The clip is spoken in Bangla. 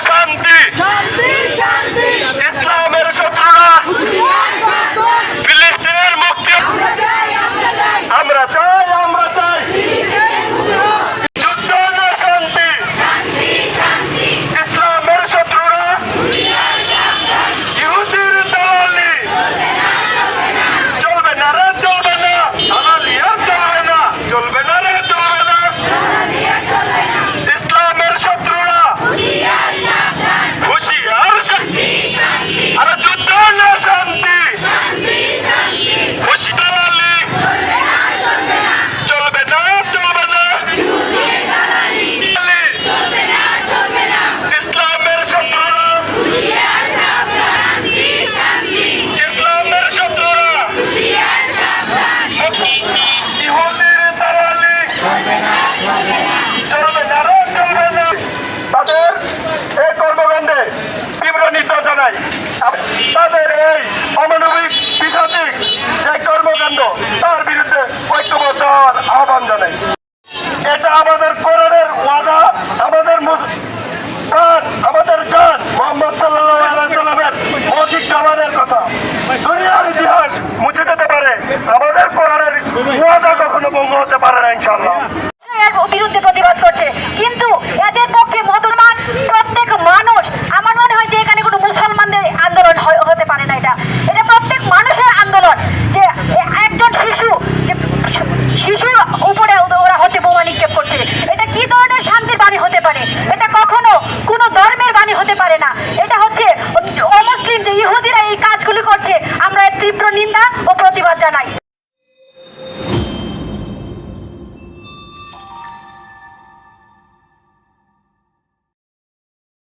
অশান্তি আমাদের কোরআনের ওয়াদা, আমাদের আমাদের জান। মোহাম্মদ সাল্লাহ সাল্লামের মৌখিক জবানের কথা। দুনিয়ার ইতিহাস মুছে যেতে পারে। আমাদের কোরআনের ওয়াদা কখনো ভঙ্গ হতে পারে না ইনশাল্লাহ